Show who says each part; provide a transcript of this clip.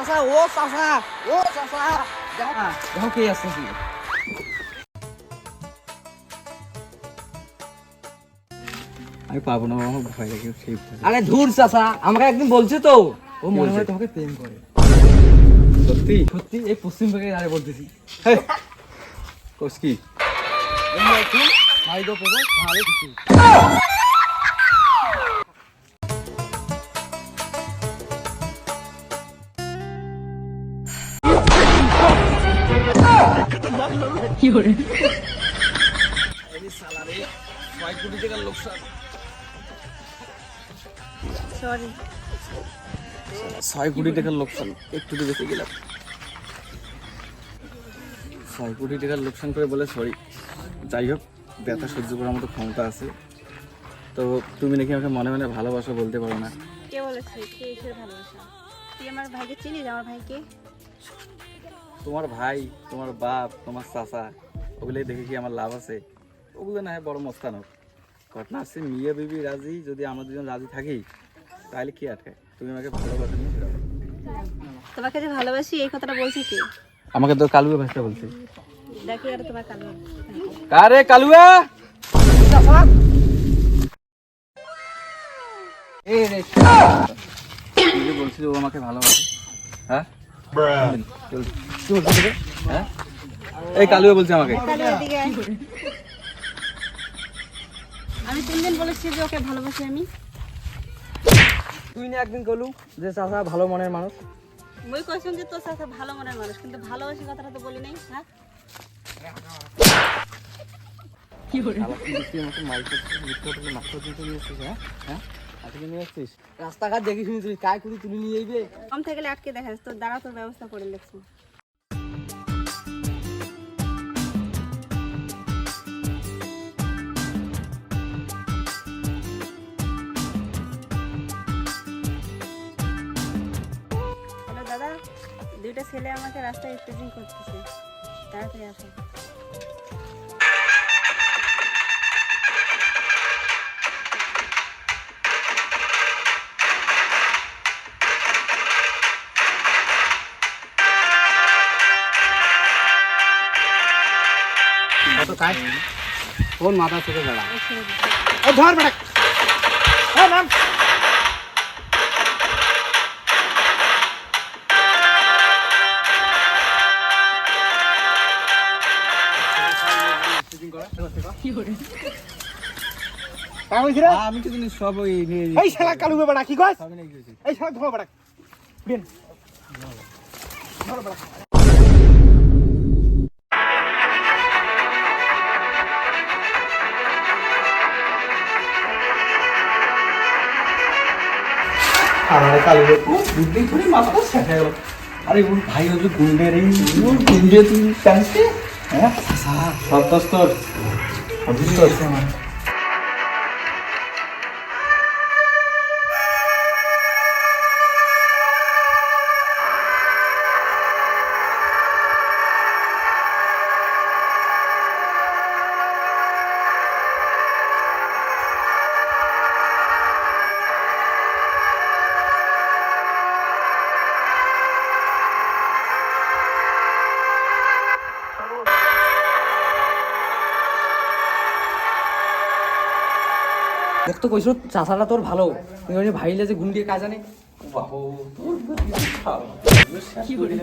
Speaker 1: ও চাচা ও চাচা দেখো দেখো কে আসতেছি
Speaker 2: আমি পাবো না আমার ভয় লাগে সেই
Speaker 1: আরে ধুর চাচা আমাকে একদিন বলছে তো। ও মনে হয় তোমাকে প্রেম করে।
Speaker 2: সত্যি?
Speaker 1: সত্যি এই পশ্চিম থেকে আরে বলতেছি।
Speaker 2: কোস কি?
Speaker 1: মাই দো প্রবল তাহলে কিছু।
Speaker 3: সরি
Speaker 2: ছয় কোটি টাকার লোকসান। একটু বেঁচে গেলাম। ছয় কোটি টাকার লোকসান করে বলে সরি যাই হোক ব্যথা সহ্য করার মতো ক্ষমতা আছে। তো তুমি নাকি আমাকে মনে মনে ভালোবাসা বলতে পারো না।
Speaker 3: কে বলেছে? কে এসে ভালোবাসা? তুই আমার ভাইকে চিনিস? আমার ভাইকে?
Speaker 2: তোমার ভাই তোমার বাপ তোমার চাচা ওগুলোই দেখে কি আমার লাভ আছে? ওগুলো না হয় বড় মস্তান হোক ঘটনা আছে মিয়া বিবি রাজি যদি আমরা দুজন রাজি থাকি তাহলে কি আটকায় তুমি আমাকে ভালোবাসো?
Speaker 3: তোমাকে যে ভালোবাসি এই কথাটা বলছি কি?
Speaker 2: আমাকে তো কালুয়া ভাষা বলছে।
Speaker 3: দেখি আর তোমার কালো
Speaker 2: কারে কালুয়া?
Speaker 1: এই রে
Speaker 2: বলছিলি ও আমাকে ভালোবাসে? হ্যাঁ? কি? হ্যাঁ এই কালুয়া বলছে আমাকে।
Speaker 3: আমি তিন দিন বলেছি যে ওকে ভালোবাসি আমি
Speaker 1: তুই না একদিন কলু যে চাচা ভালো মনের মানুষ
Speaker 3: মই কইছেন যে তোর সাথে ভালো মনের মানুষ কিন্তু ভালোবাসি কথাটা তো বলি নাই হ্যাঁ
Speaker 2: করছিস, মিথ্যা কথা বলে মাথা দিতে হ্যাঁ? হ্যাঁ?
Speaker 1: রাস্তাঘাট দেখি শুনি তুই কায় কুড়ি তুলে নিয়ে যাইবে
Speaker 3: কম থেকে আটকে দেখাস, তোর দাঁড়া তোর ব্যবস্থা করে লেখছি। দুইটা ছেলে আমাকে রাস্তায় স্টেজিং করতেছে। তাড়াতাড়ি আসো।
Speaker 1: কত কাজ কোন মাথা থেকে। ও ধর বেটা। নাম। কাম হইছে রে?
Speaker 2: আমি তো জানি সব ওই নিয়ে
Speaker 1: এই শালা কালু বেটা কি ধর
Speaker 2: আমার কালু বুদ্ধি করে মাথাটা শেখা গেল। আরে ওর ভাই হচ্ছে গুন্ডের এই ওর গুন্ডে তুই জানিস হ্যাঁ? সব দোষ তোর অভিষ্ট
Speaker 1: দেখ তো কইছো চাচাটা তোর ভালো। ওই ভাইলে যে গুন্ডিয়ে কাজ জানে
Speaker 2: বাবু তোর কি করে